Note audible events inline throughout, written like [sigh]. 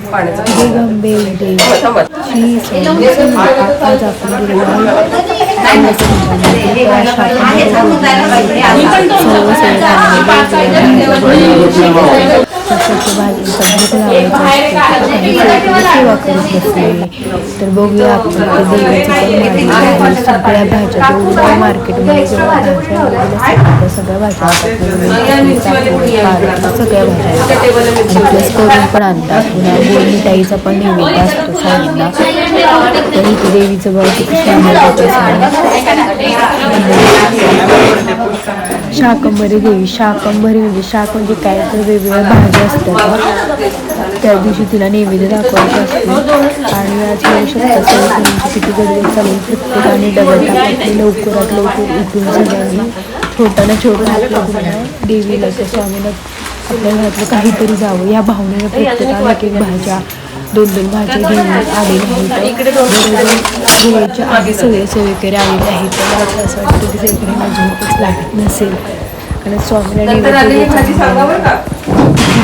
दिगंबे देवची संगीत आज आपण गेलेलो सेवा करत बसले तर बघूया आपण ते सगळ्या भाज्या जेवढ्या मार्केटमध्ये जेव्हा भाज्या सगळ्या भाज्या सगळ्या भाज्या प्लस करून पण आणतात पुन्हा गोड मिठाईचा पण नैवेद्य असतो स्वामींना तर इथे देवीचं बघ किती सुंदर शाकंभरी देवी शाकंभरी म्हणजे शाक म्हणजे काय? तर वेगवेगळ्या भाज्या असतात. त्या दिवशी तिला नैवेद्य दाखवायचा असते. आणि आज येऊ शकता किती गडबड चालू प्रत्येकाने डबल टाकले लवकरात लवकर उठून सगळ्यांनी छोटा ना छोटा आपल्या देवीला त्या स्वामीला आपल्या घरातलं काहीतरी जावं. या भावनेनं प्रत्येकाला एक एक भाज्या दोन दोन भाज्या घेऊन आलेल्या आहेत. वेळेच्या आधी सगळे सेवेकरी आलेले आहेत. तर मला असं वाटतं की सेवेकऱ्यांना झोपच लागत नसेल. कारण स्वामीला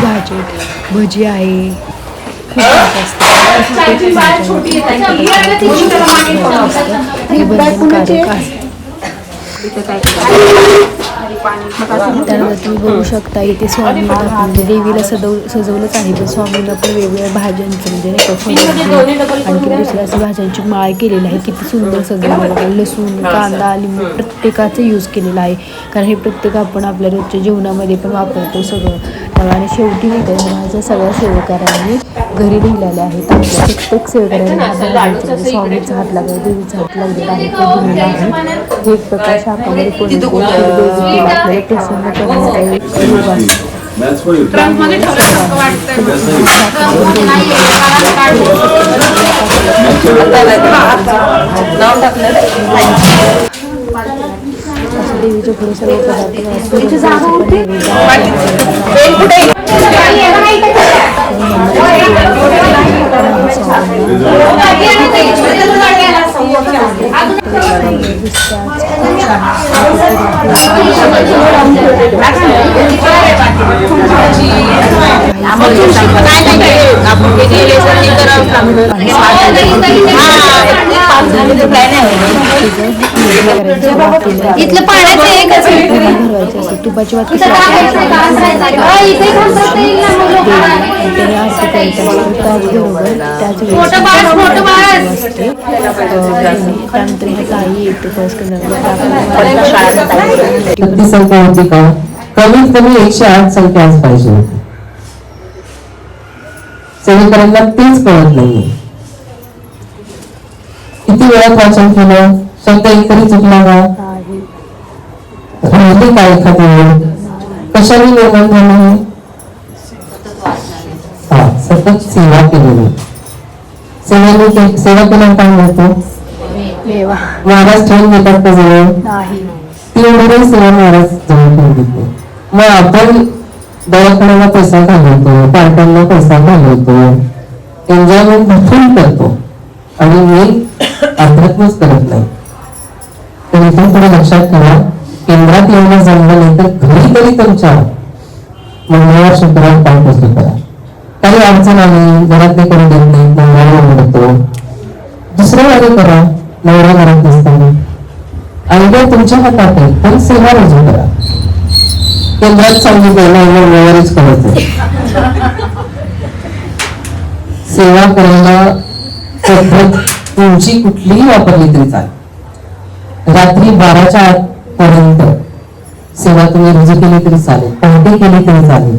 भाजी भजी आहे. खूप असतात. त्यानंतर तुम्ही बघू शकता. इथे स्वामींना म्हणजे देवीला सजव सजवलंच आहे. पण स्वामींना पण वेगवेगळ्या भाज्यांचं म्हणजे नाही का फळभाजी, आणखी दुसऱ्या असं भाज्यांची माळ केलेली आहे. किती सुंदर सजवलेलं आहे. लसूण कांदा लिंबू प्रत्येकाचं यूज केलेलं आहे. कारण हे प्रत्येक आपण आपल्या रोजच्या जेवणामध्ये पण वापरतो सगळं. त्यामुळे आणि शेवटी विद्यार्थ्यांच्या सगळ्या सेवेकऱ्यांनी घरी लिहिलेले आहेत. आपल्या प्रत्येक सेवेकऱ्यांनी हात स्वामीचा हात लागला देवीचा हात लागलेला आहे. हे एक प्रकार शाकामध्ये कोणी आपल्याला प्रसन्न करण्याचा देवीचे पुढे सर्व पदार्थ इथलं पाण्याचं एकच तुपाची वात कशी त्याबरोबर त्याच असते त्यानंतर ह्या ताई येते फर्स्ट किती संख्या होती का? कमीत कमी एकशे आठ संख्या आज पाहिजे होती. सेवेकरांना तेच कळत नाहीये. किती वेळात वाचन केलं? शब्द एकतरी चुकला का? राहिली का एखादी वेळ? कशाने निर्माण झालं हे? हा सतत सेवा केलेली. सेवेने के- सेवा केल्यावर काय मिळतं? महाराज ठेवून घेतात का जवळ? तेवढे सेवा महाराज जवळ ठेवून घेते मग आपण दवाखान्याला पैसा घालवतो पार्ट्यांना पैसा घालवतो एन्जॉयमेंट भरपूर करतो. आणि मेन [coughs] अध्यात्मच करत नाही. तर इथून पुढे लक्षात ठेवा. केंद्रात येणं जमलं नाही तर घरी तरी तुमच्या मंगळवार शुक्रवार पाठवतो करा काही अडचण आली घरातले करून देत नाही मंगळवार म्हणतो दुसरं वारी करा नवरा घरात नसताना. आयडिया तुमच्या हातात आहे पण सेवा रुजू करा. केंद्रात सांगितलं नाही मंगळवारीच करायचं सेवा करायला पद्धत तुमची कुठलीही वापरली तरी चालेल. रात्री बाराच्या आत पर्यंत सेवा तुम्ही रुजू केली तरी चालेल पहाटे केली तरी चालेल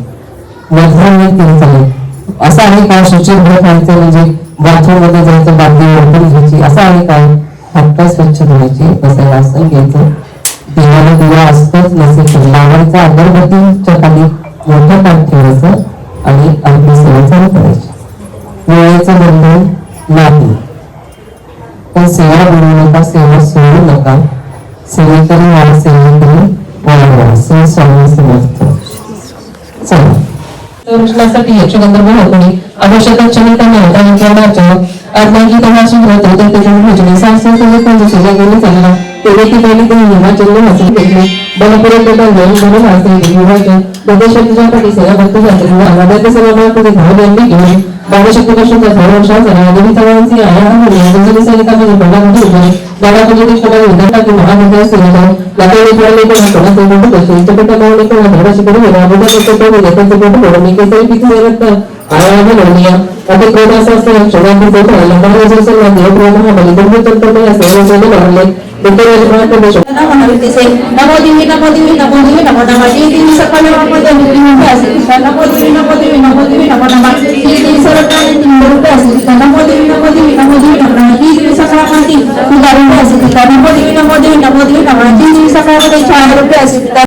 मध्यरात्री केली चालेल. असं आहे का शुचिर्भर खायचं म्हणजे बाथरूममध्ये जायचं बादली ओळखून घ्यायची असं आहे काय हातपाय स्वच्छ धुवायचे बसायला असं घ्यायचं. देवाला दिवा असतोच नसेल तर लावायचा अगरबत्तीच्या खाली मोठं पाठ ठेवायचं आणि आपली सेवा चालू करायची. वेळेचं बंधन नाही. पण सेवा बनवू नका सेवा सोडू नका. सेवेकरी मला सेवेकरी स्वामी समर्थ चला याची गंधर्व होती नव्हता तमाशी होत होते भजने चालला तेव्हा ती पहिली त्यांनी हिमाचल हसून घेतली बलपुरे पेटवले म्हणून हसले विभाजन प्रदेशाच्या पाठी सेवा भक्त जाते आवाजाचे सर्व कधी भाव यांनी घेऊन बाबाशक्ती कृष्णचा संरक्षण आदिवी तळांची आया गुंजली सरिता म्हणजे बघा म्हणजे दादा म्हणजे ते छोटा विधान की महाविद्यालय सुरू लातूर इथले कोण कोणा ते कोण कसे इष्टपट मावले कोण धडाशी करून राबवता येतो तो लेखन ते कोण मी केसरी पिकले रक्त आया बोलूया अति क्रोध असं असतं क्षणांती ते राहिला मला जर सर देव प्रेम हा बलिदान तर तो या सेवेचे लागले देखील यजमान प्रदेश नमो देवी नमो देवी नमो देवी नमो नमः श्री देवी सकल नमो देवी नमो असे नमो देवी नमो देवी नमो देवी नमो नमः श्री देवी सर्व प्राणी तीन रूपे असे नमो देवी नमो देवी नमो देवी नमो नमः श्री देवी सकल प्राणी तीन रूपे असे नमो देवी नमो देवी नमो देवी नमः श्री देवी सकल प्राणी चार रूपे असे